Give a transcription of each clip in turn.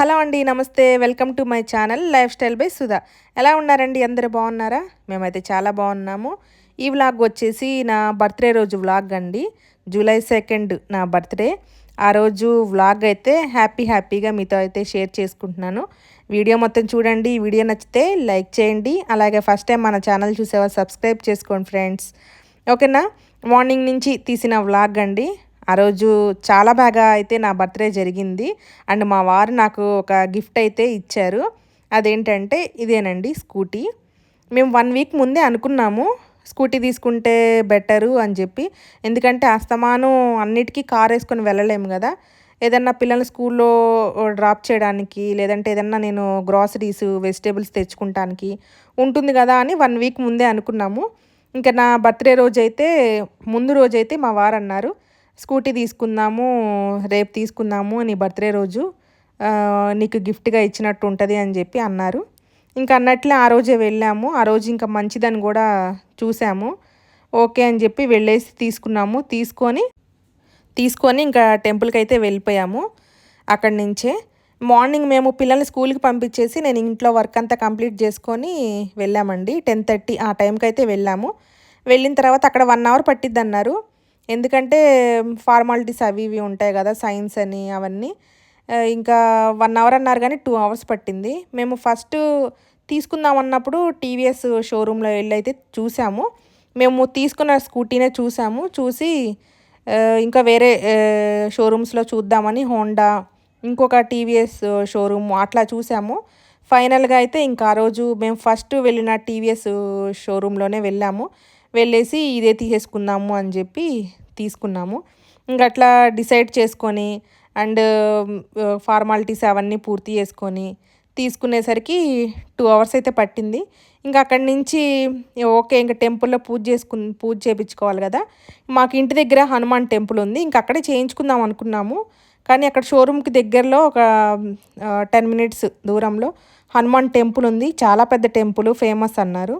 Hello అండి నమస్తే. Welcome to my channel lifestyle by Sudha. ఎలా ఉన్నారండి? అందరు బాగున్నారా? మేమైతే చాలా బాగున్నాము. ఈ వ్లాగ్ వచ్చేసి నా బర్త్డే రోజు వ్లాగ్ అండి. జూలై సెకండ్ నా బర్త్డే. ఆ రోజు వ్లాగ్ అయితే హ్యాపీ హ్యాపీగా మీతో అయితే షేర్ చేసుకుంటున్నాను. వీడియో మొత్తం చూడండి. వీడియో నచ్చితే లైక్ చేయండి. అలాగే ఫస్ట్ టైం మన ఛానల్ చూసేవాళ్ళు సబ్స్క్రైబ్ చేసుకోండి ఫ్రెండ్స్. ఓకేనా? మార్నింగ్ నుంచి తీసిన వ్లాగ్ అండి. ఆ రోజు చాలా బాగా అయితే నా బర్త్డే జరిగింది. అండ్ మా వారు నాకు ఒక గిఫ్ట్ అయితే ఇచ్చారు. అదేంటంటే ఇదేనండి స్కూటీ. మేము వన్ వీక్ ముందే అనుకున్నాము స్కూటీ తీసుకుంటే బెటరు అని చెప్పి. ఎందుకంటే అస్తమానం అన్నిటికీ కార్ వేసుకొని వెళ్ళలేము కదా. ఏదన్నా పిల్లల్ని స్కూల్లో డ్రాప్ చేయడానికి లేదంటే ఏదన్నా నేను గ్రాసరీస్ వెజిటేబుల్స్ తెచ్చుకుంటానికి ఉంటుంది కదా అని వన్ వీక్ ముందే అనుకున్నాము. ఇంకా నా బర్త్డే రోజైతే ముందు రోజైతే మా వారు అన్నారు స్కూటీ తీసుకుందాము రేపు తీసుకుందాము నీ బర్త్డే రోజు నీకు గిఫ్ట్గా ఇచ్చినట్టు ఉంటుంది అని చెప్పి అన్నారు. ఇంకా అన్నట్లే ఆ రోజే వెళ్ళాము. ఆ రోజు ఇంకా మంచిదని కూడా చూసాము. ఓకే అని చెప్పి వెళ్ళేసి తీసుకున్నాము. తీసుకొని తీసుకొని ఇంకా టెంపుల్కి అయితే వెళ్ళిపోయాము అక్కడి నుంచే. మార్నింగ్ మేము పిల్లల్ని స్కూల్కి పంపించేసి నేను ఇంట్లో వర్క్ అంతా కంప్లీట్ చేసుకొని వెళ్ళామండి. టెన్ థర్టీ ఆ టైంకి అయితే వెళ్ళాము. వెళ్ళిన తర్వాత అక్కడ వన్ అవర్ పట్టిద్ది అన్నారు ఎందుకంటే ఫార్మాలిటీస్ అవి ఇవి ఉంటాయి కదా సైన్స్ అని అవన్నీ. ఇంకా వన్ అవర్ అన్నారు కానీ టూ అవర్స్ పట్టింది. మేము ఫస్ట్ తీసుకుందాం అన్నప్పుడు టీవీఎస్ షోరూంలో వెళ్ళి అయితే చూసాము. మేము తీసుకున్న స్కూటీనే చూసాము. చూసి ఇంకా వేరే షోరూమ్స్లో చూద్దామని హోండా ఇంకొక టీవీఎస్ షోరూమ్ అట్లా చూసాము. ఫైనల్గా అయితే ఇంకా ఆ రోజు మేము ఫస్ట్ వెళ్ళిన టీవీఎస్ షోరూంలోనే వెళ్ళాము. వెళ్ళేసి ఇదే తీసేసుకుందాము అని చెప్పి తీసుకున్నాము. ఇంక అట్లా డిసైడ్ చేసుకొని అండ్ ఫార్మాలిటీస్ అవన్నీ పూర్తి చేసుకొని తీసుకునేసరికి టూ అవర్స్ అయితే పట్టింది. ఇంకా అక్కడి నుంచి ఓకే ఇంకా టెంపుల్లో పూజ చేసుకు పూజ చేయించుకోవాలి కదా. మాకు ఇంటి దగ్గర హనుమాన్ టెంపుల్ ఉంది. ఇంకా అక్కడే చేయించుకుందాం అనుకున్నాము. కానీ అక్కడ షోరూమ్కి దగ్గరలో ఒక టెన్ మినిట్స్ దూరంలో హనుమాన్ టెంపుల్ ఉంది. చాలా పెద్ద టెంపుల్ ఫేమస్ అన్నారు.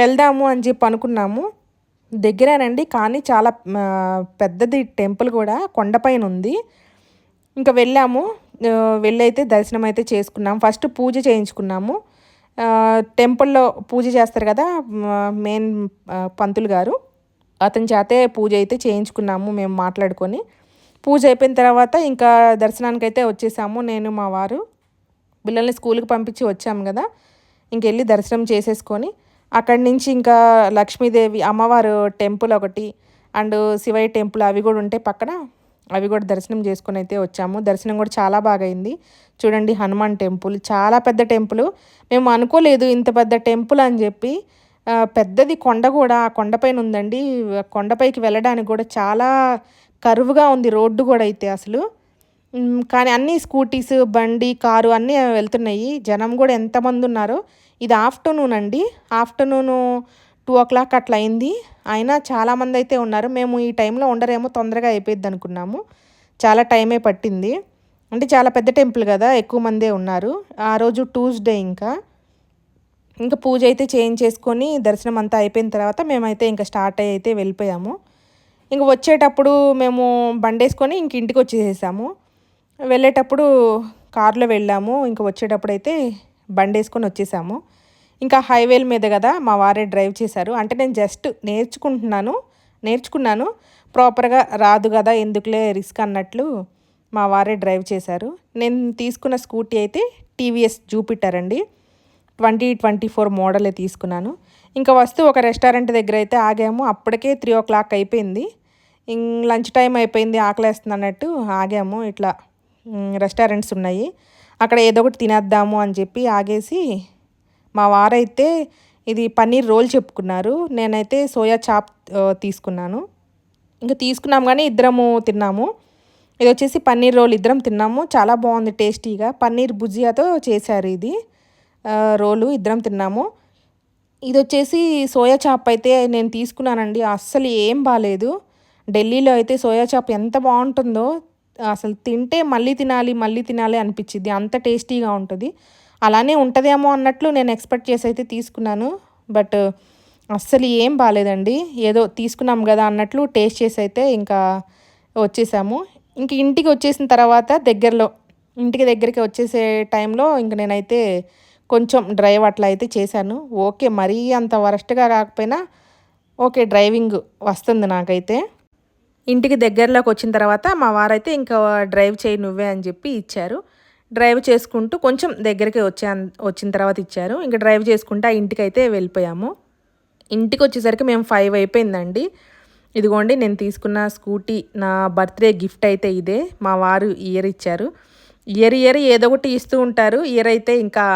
వెళ్దాము అని చెప్పి అనుకున్నాము. దగ్గరేనండి కానీ చాలా పెద్దది టెంపుల్ కూడా కొండపైన ఉంది. ఇంకా వెళ్ళాము. వెళ్ళైతే దర్శనం అయితే చేసుకున్నాము ఫస్ట్ పూజ చేయించుకున్నాము. టెంపుల్లో పూజ చేస్తారు కదా మెయిన్ పంతులు గారు. అతని చేతే పూజ అయితే చేయించుకున్నాము మేము మాట్లాడుకొని. పూజ అయిపోయిన తర్వాత ఇంకా దర్శనానికి అయితే వచ్చేసాము నేను మా వారు. పిల్లల్ని స్కూల్కి పంపించి వచ్చాము కదా. ఇంకెళ్ళి దర్శనం చేసేసుకొని అక్కడి నుంచి ఇంకా లక్ష్మీదేవి అమ్మవారు టెంపుల్ ఒకటి అండ్ శివయ్య టెంపుల్ అవి కూడా ఉంటాయి పక్కన అవి కూడా దర్శనం చేసుకుని అయితే వచ్చాము. దర్శనం కూడా చాలా బాగా అయింది. చూడండి హనుమాన్ టెంపుల్. చాలా పెద్ద టెంపుల్. మేము అనుకోలేదు ఇంత పెద్ద టెంపుల్ అని చెప్పి. పెద్దది కొండ కూడా ఆ కొండపైన ఉందండి. కొండపైకి వెళ్ళడానికి కూడా చాలా కరువుగా ఉంది రోడ్డు కూడా అయితే అసలు. కానీ అన్ని స్కూటీస్ బండి కారు అన్నీ వెళ్తున్నాయి. జనం కూడా ఎంతమంది ఉన్నారో. ఇది ఆఫ్టర్నూన్ అండి. ఆఫ్టర్నూను టూ ఓ క్లాక్ అట్లా అయింది. అయినా చాలామంది అయితే ఉన్నారు. మేము ఈ టైంలో ఉండరేమో తొందరగా అయిపోయింది అనుకున్నాము. చాలా టైమే పట్టింది. అంటే చాలా పెద్ద టెంపుల్ కదా ఎక్కువ మందే ఉన్నారు. ఆ రోజు ట్యూస్డే ఇంకా. ఇంకా పూజ అయితే చేయించేసుకొని దర్శనం అంతా అయిపోయిన తర్వాత మేమైతే ఇంకా స్టార్ట్ అయ్యి అయితే వెళ్ళిపోయాము. ఇంక వచ్చేటప్పుడు మేము బండేసుకొని ఇంక ఇంటికి వచ్చేసేసాము. వెళ్ళేటప్పుడు కారులో వెళ్ళాము. ఇంక వచ్చేటప్పుడు అయితే బండి వేసుకొని వచ్చేసాము. ఇంకా హైవేల మీద కదా మా వారే డ్రైవ్ చేశారు. అంటే నేను జస్ట్ నేర్చుకుంటున్నాను నేర్చుకున్నాను. ప్రాపర్గా రాదు కదా ఎందుకులే రిస్క్ అన్నట్లు మా వారే డ్రైవ్ చేశారు. నేను తీసుకున్న స్కూటీ అయితే టీవీఎస్ జూపిటర్ అండి ట్వంటీ ట్వంటీ ఫోర్ మోడలే తీసుకున్నాను. ఇంకా వస్తూ ఒక రెస్టారెంట్ దగ్గర అయితే ఆగాము. అప్పటికే త్రీ ఓ క్లాక్ అయిపోయింది. లంచ్ టైం అయిపోయింది ఆకలేస్తుంది అన్నట్టు ఆగాము. ఇట్లా రెస్టారెంట్స్ ఉన్నాయి. అక్కడ ఏదో ఒకటి తినేద్దాము అని చెప్పి ఆగేసి మా వారైతే ఇది పన్నీర్ రోల్ చెప్పుకున్నారు. నేనైతే సోయా చాప్ తీసుకున్నాను. ఇంకా తీసుకున్నాం కానీ ఇద్దరము తిన్నాము. ఇది వచ్చేసి పన్నీర్ రోల్ ఇద్దరం తిన్నాము. చాలా బాగుంది టేస్టీగా. పన్నీర్ భుజియాతో చేశారు ఇది. రోలు ఇద్దరం తిన్నాము. ఇది వచ్చేసి సోయా చాప్ అయితే నేను తీసుకున్నానండి. అస్సలు ఏం బాగాలేదు ఢిల్లీలో అయితే సోయా చాప్ ఎంత బాగుంటుందో అసలు తింటే మళ్ళీ తినాలి మళ్ళీ తినాలి అనిపించింది అంత టేస్టీగా ఉంటుంది. అలానే ఉంటుందేమో అన్నట్లు నేను ఎక్స్పెక్ట్ చేసి అయితే తీసుకున్నాను. బట్ అస్సలు ఏం బాగాలేదండి ఏదో తీసుకున్నాం కదా అన్నట్లు టేస్ట్ చేసి అయితే ఇంకా వచ్చేసాము. ఇంక ఇంటికి వచ్చేసిన తర్వాత దగ్గరలో ఇంటికి దగ్గరికి వచ్చేసే టైంలో ఇంక నేనైతే కొంచెం డ్రైవ్ అట్లా అయితే చేశాను. ఓకే మరీ అంత వరస్ట్గా కాకపోయినా ఓకే డ్రైవింగ్ వస్తుంది నాకైతే. ఇంటికి దగ్గరలోకి వచ్చిన తర్వాత మా వారైతే ఇంకా డ్రైవ్ చేయి నువ్వే అని చెప్పి ఇచ్చారు. డ్రైవ్ చేసుకుంటూ కొంచెం దగ్గరికి వచ్చే వచ్చిన తర్వాత ఇచ్చారు. ఇంకా డ్రైవ్ చేసుకుంటూ ఆ ఇంటికి అయితే వెళ్ళిపోయాము. ఇంటికి వచ్చేసరికి మేము ఫైవ్ అయిపోయిందండి. ఇదిగోండి నేను తీసుకున్న స్కూటీ నా బర్త్డే గిఫ్ట్ అయితే ఇదే. మా వారు ఇయర్ ఇచ్చారు. ఇయర్ ఇయర్ ఏదో ఒకటి ఇస్తూ ఉంటారు. ఇయర్ అయితే ఇంకా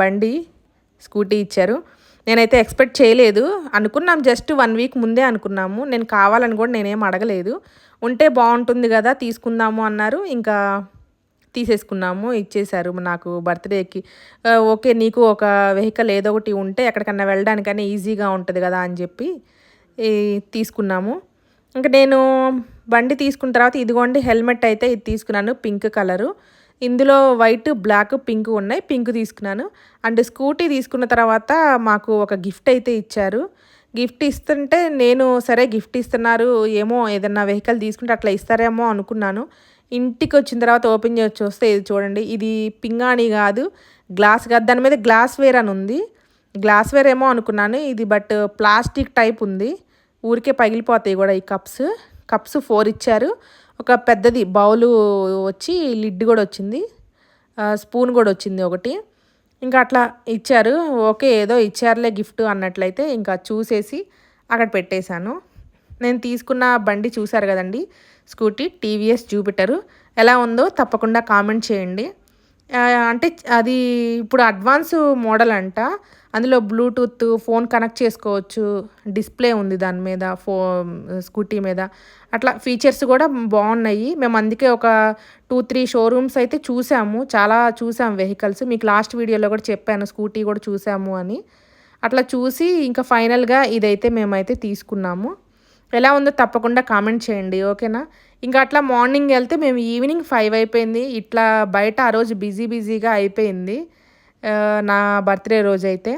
బండి స్కూటీ ఇచ్చారు. నేనైతే ఎక్స్పెక్ట్ చేయలేదు. అనుకున్నాం జస్ట్ వన్ వీక్ ముందే అనుకున్నాము. నేను కావాలని కూడా నేనేం అడగలేదు. ఉంటే బాగుంటుంది కదా తీసుకుందాము అన్నారు. ఇంకా తీసేసుకున్నాము ఇచ్చేశారు నాకు బర్త్డేకి. ఓకే నీకు ఒక వెహికల్ ఏదో ఒకటి ఉంటే ఎక్కడికన్నా వెళ్ళడానికైనా ఈజీగా ఉంటుంది కదా అని చెప్పి తీసుకున్నాము. ఇంకా నేను బండి తీసుకున్న తర్వాత ఇదిగోండి హెల్మెట్ అయితే ఇది తీసుకున్నాను పింక్ కలరు. ఇందులో వైట్ బ్లాక్ పింక్ ఉన్నాయి. పింక్ తీసుకున్నాను. అండ్ స్కూటీ తీసుకున్న తర్వాత మాకు ఒక గిఫ్ట్ అయితే ఇచ్చారు. గిఫ్ట్ ఇస్తుంటే నేను సరే గిఫ్ట్ ఇస్తున్నారు. ఏమో ఏదన్నా వెహికల్ తీసుకుంటే అట్లా ఇస్తారేమో అనుకున్నాను. ఇంటికి వచ్చిన తర్వాత ఓపెన్ చేసి చూస్తే ఇది చూడండి. ఇది పింగాణి కాదు గ్లాస్ కాదు. దాని మీద గ్లాస్ వేర్ అని ఉంది. గ్లాస్ వేర్ ఏమో అనుకున్నాను. ఇది బట్ ప్లాస్టిక్ టైప్ ఉంది. ఊరికే పగిలిపోతాయి కూడా ఈ కప్స్. కప్స్ ఫోర్ ఇచ్చారు. ఒక పెద్దది బౌలు వచ్చి లిడ్ కూడా వచ్చింది. స్పూన్ కూడా వచ్చింది ఒకటి. ఇంకా అట్లా ఇచ్చారు. ఓకే ఏదో ఇచ్చారులే గిఫ్ట్ అన్నట్లయితే ఇంకా చూసేసి అక్కడ పెట్టేశాను. నేను తీసుకున్న బండి చూశారు కదండి స్కూటీ టీవీఎస్ జూపిటరు. ఎలా ఉందో తప్పకుండా కామెంట్ చేయండి. అంటే అది ఇప్పుడు అడ్వాన్స్ మోడల్ అంట. అందులో బ్లూటూత్ ఫోన్ కనెక్ట్ చేసుకోవచ్చు డిస్ప్లే ఉంది దాని మీద ఫో స్కూటీ మీద. అట్లా ఫీచర్స్ కూడా బాగున్నాయి. మేము అందుకే ఒక టూ త్రీ షోరూమ్స్ అయితే చూసాము. చాలా చూసాము వెహికల్స్. మీకు లాస్ట్ వీడియోలో కూడా చెప్పాను స్కూటీ కూడా చూసాము అని. అట్లా చూసి ఇంకా ఫైనల్గా ఇదైతే మేమైతే తీసుకున్నాము. ఎలా ఉందో తప్పకుండా కామెంట్ చేయండి ఓకేనా? ఇంకా అట్లా మార్నింగ్ వెళ్తే మేము ఈవినింగ్ ఫైవ్ అయిపోయింది. ఇట్లా బయట ఆ రోజు బిజీ బిజీగా అయిపోయింది. నా బర్త్డే రోజు అయితే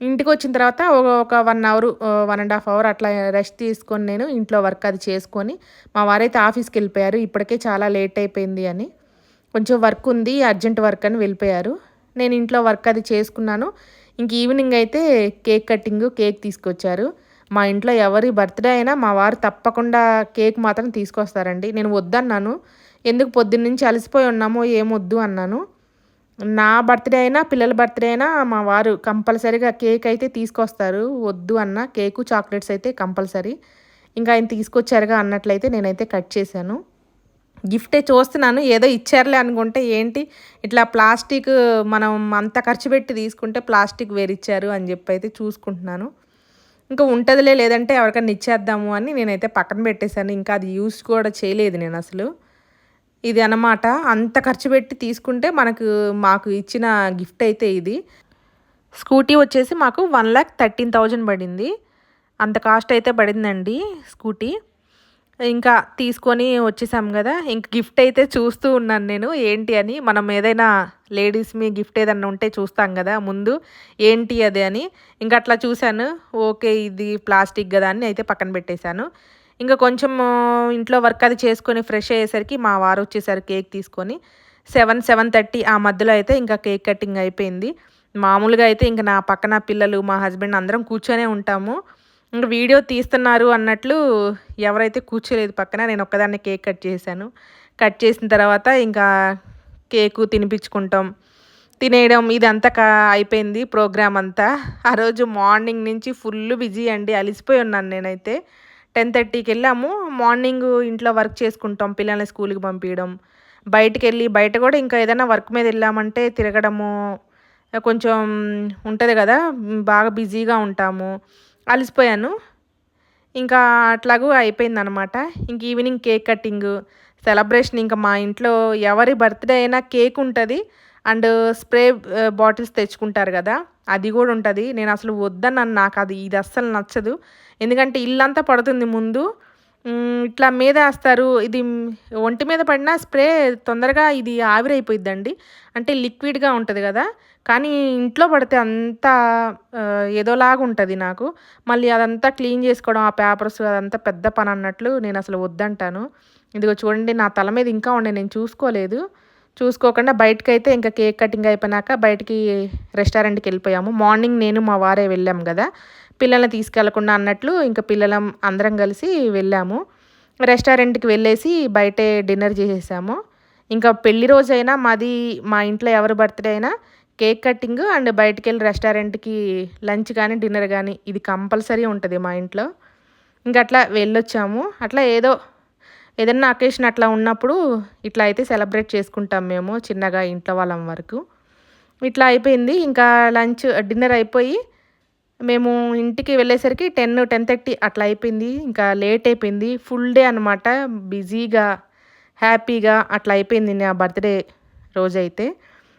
ఇంటికి వచ్చిన తర్వాత ఒక one hour one and half hour అట్లా రెస్ట్ తీసుకొని నేను ఇంట్లో వర్క్ అది చేసుకొని మా వారైతే ఆఫీస్కి వెళ్ళిపోయారు ఇప్పటికే చాలా లేట్ అయిపోయింది అని. కొంచెం వర్క్ ఉంది అర్జెంట్ వర్క్ అని వెళ్ళిపోయారు. నేను ఇంట్లో వర్క్ అది చేసుకున్నాను. ఇంక ఈవినింగ్ అయితే కేక్ కటింగ్ కేక్ తీసుకొచ్చారు. మా ఇంట్లో ఎవరి బర్త్డే అయినా మా వారు తప్పకుండా కేక్ మాత్రం తీసుకొస్తారండి. నేను వద్దన్నాను. ఎందుకు పొద్దున్న నుంచి అలసిపోయి ఉన్నామో ఏమొద్దు అన్నాను. నా బర్త్డే అయినా పిల్లల బర్త్డే అయినా మా వారు కంపల్సరీగా కేక్ అయితే తీసుకొస్తారు. వద్దు అన్న కేకు చాక్లెట్స్ అయితే కంపల్సరీ. ఇంకా ఆయన తీసుకొచ్చారుగా అన్నట్లయితే నేనైతే కట్ చేశాను. గిఫ్టే చూస్తున్నాను. ఏదో ఇచ్చారులే అనుకుంటే ఏంటి? ఇట్లా ప్లాస్టిక్ మనం అంత ఖర్చు పెట్టి తీసుకుంటే ప్లాస్టిక్ వేరిచ్చారు అని చెప్పి అయితే చూసుకుంటున్నాను. ఇంకా ఉంటుందిలే లేదంటే ఎవరికైనా ఇచ్చేద్దాము అని నేనైతే పక్కన పెట్టేశాను. ఇంకా అది యూస్ కూడా చేయలేదు నేను అసలు. ఇది అనమాట అంత ఖర్చు పెట్టి తీసుకుంటే మనకు మాకు ఇచ్చిన గిఫ్ట్ అయితే ఇది. స్కూటీ వచ్చేసి మాకు వన్ ల్యాక్ థర్టీన్ థౌజండ్ పడింది. అంత కాస్ట్ అయితే పడిందండి స్కూటీ. ఇంకా తీసుకొని వచ్చేసాం కదా. ఇంక గిఫ్ట్ అయితే చూస్తూ ఉన్నాను నేను. ఏంటి అని మనం ఏదైనా లేడీస్ మీ గిఫ్ట్ ఏదన్నా ఉంటే చూస్తాం కదా ముందు. ఏంటి అది అని. ఇంకా అట్లా చూశాను. ఓకే ఇది ప్లాస్టిక్ కదా అని అయితే పక్కన పెట్టేశాను. ఇంకా కొంచెం ఇంట్లో వర్క్ అది చేసుకొని ఫ్రెష్ అయ్యేసరికి మా వారు వచ్చేసారు కేక్ తీసుకొని. సెవెన్ సెవెన్ థర్టీ ఆ మధ్యలో అయితే ఇంకా కేక్ కటింగ్ అయిపోయింది. మామూలుగా అయితే ఇంకా నా పక్కన పిల్లలు మా హస్బెండ్ అందరం కూర్చొనే ఉంటాము. ఇంకా వీడియో తీస్తున్నారు అన్నట్లు ఎవరైతే కూర్చోలేదు పక్కన నేను ఒక్కదాన్ని కేక్ కట్ చేశాను. కట్ చేసిన తర్వాత ఇంకా కేకు తినిపించుకుంటాం. తినేయడం ఇదంతా కా అయిపోయింది ప్రోగ్రామ్ అంతా. ఆ రోజు మార్నింగ్ నుంచి ఫుల్ బిజీ అండి అలిసిపోయి ఉన్నాను నేనైతే. టెన్ థర్టీకి వెళ్ళాము మార్నింగ్ ఇంట్లో వర్క్ చేసుకుంటాం పిల్లల్ని స్కూల్కి పంపించడం బయటికి వెళ్ళి బయట కూడా ఇంకా ఏదైనా వర్క్ మీద వెళ్ళామంటే తిరగడము కొంచెం ఉంటుంది కదా బాగా బిజీగా ఉంటాము. అలసిపోయాను. ఇంకా అట్లాగూ అయిపోయింది అనమాట ఇంక ఈవినింగ్ కేక్ కటింగ్ సెలబ్రేషన్. ఇంకా మా ఇంట్లో ఎవరి బర్త్డే అయినా కేక్ ఉంటుంది. అండ్ స్ప్రే బాటిల్స్ తెచ్చుకుంటారు కదా అది కూడా ఉంటుంది. నేను అసలు వద్దన్నాను నాకు అది ఇది అస్సలు నచ్చదు. ఎందుకంటే ఇల్లంతా పడుతుంది ముందు. ఇట్లా మీద వేస్తారు. ఇది ఒంటి మీద పడిన స్ప్రే తొందరగా ఇది ఆవిరైపోయిద్దండి. అంటే లిక్విడ్గా ఉంటుంది కదా. కానీ ఇంట్లో పడితే అంతా ఏదోలాగా ఉంటుంది నాకు. మళ్ళీ అదంతా క్లీన్ చేసుకోవడం ఆ పేపర్స్ అదంతా పెద్ద పని అన్నట్లు నేను అసలు వద్దంటాను. ఇదిగో చూడండి నా తల మీద ఇంకా ఉండే నేను చూసుకోలేదు. చూసుకోకుండా బయటకైతే ఇంకా కేక్ కటింగ్ అయిపోయినాక బయటికి రెస్టారెంట్కి వెళ్ళిపోయాము. మార్నింగ్ నేను మా వారే వెళ్ళాము కదా. పిల్లల్ని తీసుకెళ్ళకుండా అన్నట్లు ఇంకా పిల్లలం అందరం కలిసి వెళ్ళాము. రెస్టారెంట్కి వెళ్ళేసి బయటే డిన్నర్ చేసేసాము. ఇంకా పెళ్ళి రోజైనా మాది మా ఇంట్లో ఎవరి బర్త్డే అయినా కేక్ కటింగ్ అండ్ బయటికి వెళ్ళి రెస్టారెంట్కి లంచ్ కానీ డిన్నర్ కానీ ఇది కంపల్సరీ ఉంటుంది మా ఇంట్లో. ఇంకా అట్లా వెళ్ళొచ్చాము. అట్లా ఏదో ఏదన్నా అకేషన్ అట్లా ఉన్నప్పుడు ఇట్లా అయితే సెలబ్రేట్ చేసుకుంటాం మేము చిన్నగా ఇంట్లో వాళ్ళం వరకు. ఇట్లా అయిపోయింది. ఇంకా లంచ్ డిన్నర్ అయిపోయి మేము ఇంటికి వెళ్ళేసరికి టెన్ టెన్ థర్టీ అట్లా అయిపోయింది. ఇంకా లేట్ అయిపోయింది. ఫుల్ డే అనమాట బిజీగా హ్యాపీగా అట్లా అయిపోయింది నా బర్త్డే రోజైతే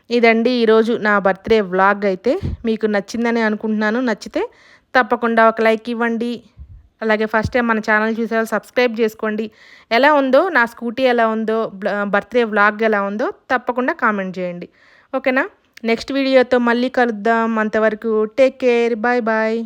ఇదండి ఈరోజు నా బర్త్డే వ్లాగ్ అయితే. మీకు నచ్చిందని అనుకుంటున్నాను. నచ్చితే తప్పకుండా ఒక లైక్ ఇవ్వండి. అలాగే ఫస్ట్ టైం మన ఛానల్ చూసే సబ్స్క్రైబ్ చేసుకోండి. ఎలా ఉందో నా స్కూటీ ఎలా ఉందో బర్త్డే వ్లాగ్ ఎలా ఉందో తప్పకుండా కామెంట్ చేయండి. ఓకేనా? నెక్స్ట్ వీడియోతో మళ్ళీ కలుద్దాం. అంతవరకు టేక్ కేర్. Bye bye.